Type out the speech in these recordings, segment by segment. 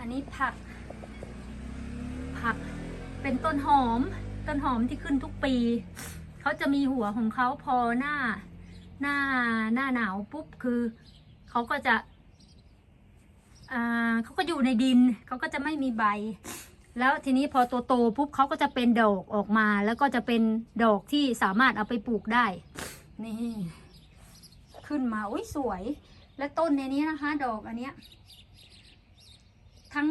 อันนี้ผัก ผักเป็นต้นหอม ต้นหอมที่ขึ้นทุกปี เขาจะมีหัวของเขาพอหน้า หน้าหน้าหนาวปุ๊บคือเขาก็จะเขาก็อยู่ในดินเขาก็จะไม่มีใบ แล้วทีนี้พอโตโตปุ๊บเขาก็จะเป็นดอกออกมา แล้วก็จะเป็นดอกที่สามารถเอาไปปลูกได้ นี่ ขึ้นมาอุ้ยสวย และต้นในนี้นะคะ ดอกอันเนี้ย ทั้ง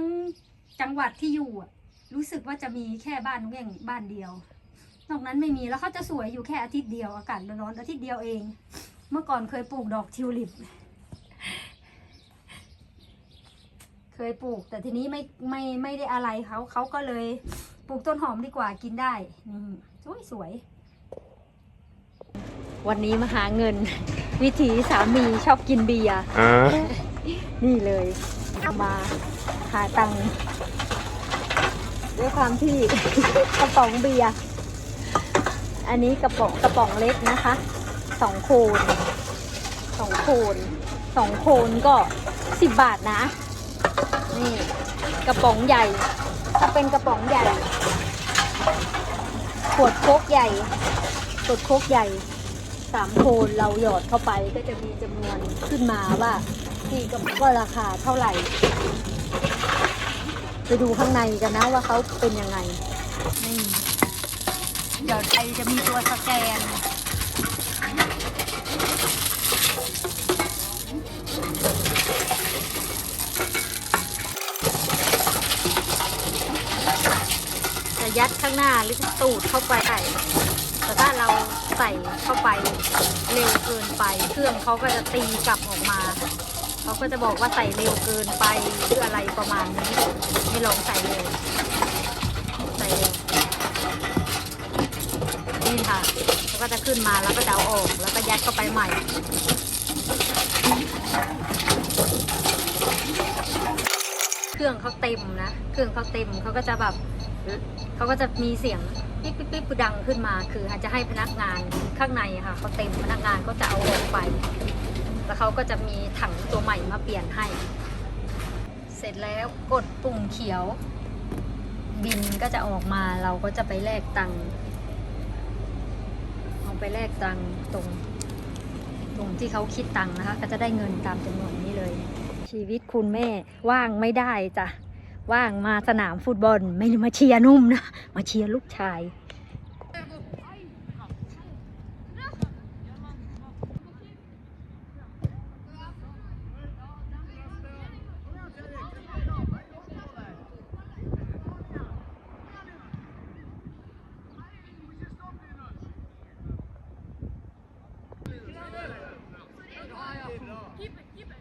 จังหวัดที่อยู่อะรู้สึกว่าจะมีแค่บ้านแง่งบ้านเดียวนอกนั้นไม่มีแล้วเขาจะสวยอยู่แค่อาทิตย์เดียวอากาศร้อนๆอาทิตย์เดียวเอง เมื่อก่อนเคยปลูกดอกทิวลิป เคยปลูก แต่ทีนี้ไม่ไม่ไม่ได้อะไรเขาเขาก็เลยปลูกต้นหอมดีกว่ากินได้นี่สวยสวย วันนี้มาหาเงิน วิถีสามีชอบกินเบียร์อ่านี่เลยมา หาตังค์ด้วยความที่ กระป๋องเบียร์อันนี้กระป๋องกระป๋องเล็กนะคะสองโคนสองโคนสองโคนก็สิบบาทนะ นี่กระป๋องใหญ่ ถ้าเป็นกระป๋องใหญ่ ขวดโคกใหญ่ขวดโคกใหญ่สามโคนเราหยอดเข้าไปก็จะมีจำนวนขึ้นมาว่าที่ก็ราคาเท่าไหร่ ไปดูข้างในกันนะว่าเขาเป็นยังไง นี่ เดี๋ยวไทยจะมีตัวสแกน จะยัดข้างหน้าหรือตูดเข้าไปใส่แต่ถ้าเราใส่เข้าไปเร็วเกินไป เครื่องเขาก็จะตีกลับออกมา เขาก็จะบอกว่าใส่เร็วเกินไปหรืออะไรประมาณนี้ไม่ลองใส่เร็วใส่เร็วนี่ค่ะแล้วก็จะขึ้นมาแล้วก็จะเอาออก แล้วก็ยัดเข้าไปใหม่เครื่องเขาเต็มนะ เครื่องเขาเต็มเขาก็จะแบบเขาก็จะมีเสียงปิ๊บปิ๊บปิ๊บดังขึ้นมา คืออาจจะให้พนักงานข้างในค่ะเขาเต็มพนักงานก็จะเอาออกไป แล้วเขาก็จะมีถังตัวใหม่มาเปลี่ยนให้ เสร็จแล้วกดปุ่มเขียว บินก็จะออกมาเราก็จะไปแลกตังค์เอาไปแลกตังค์ตรง ตรงที่เขาคิดตังค์นะคะ ก็จะได้เงินตามจำนวนนี้เลย ชีวิตคุณแม่ว่างไม่ได้จ้ะว่างมาสนามฟุตบอล ไม่ได้มาเชียร์นุ่มนะ มาเชียร์ลูกชาย Keep it, keep it.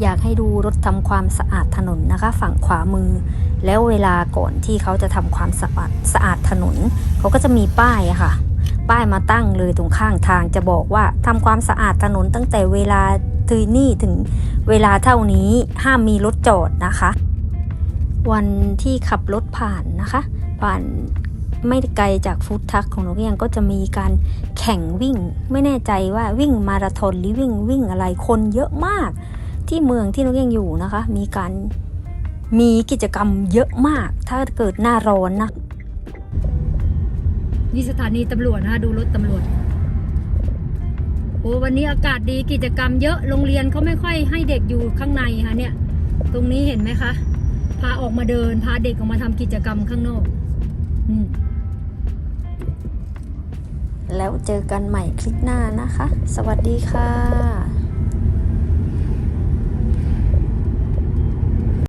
อยากให้ดูรถทำความสะอาดถนนนะคะ ฝั่งขวามือ แล้วเวลาก่อนที่เขาจะทำความสะอาดสะอาดถนน เขาก็จะมีป้ายค่ะ ป้ายมาตั้งเลยตรงข้างทางจะบอกว่าทำความสะอาดถนนตั้งแต่เวลาทีนี่ถึงเวลาเท่านี้ห้ามมีรถจอดนะคะ วันที่ขับรถผ่านนะคะ ผ่านไม่ไกลจากฟู้ดทักของนกเอียงก็จะมีการแข่งวิ่ง ไม่แน่ใจว่าวิ่งมาราธอนหรือวิ่งวิ่งอะไรคนเยอะมาก ที่เมืองที่นกเอียงอยู่นะคะ มีการมีกิจกรรมเยอะมาก ถ้าเกิดหน้าร้อนนะนี่สถานีตำรวจนะคะดูรถตำรวจโอ้วันนี้อากาศดีกิจกรรมเยอะโรงเรียนเขาไม่ค่อยให้เด็กอยู่ข้างในค่ะเนี่ย ตรงนี้เห็นไหมคะ พาออกมาเดิน พาเด็กออกมาทำกิจกรรมข้างนอกอืมแล้วเจอกันใหม่คลิปหน้านะคะ สวัสดีค่ะ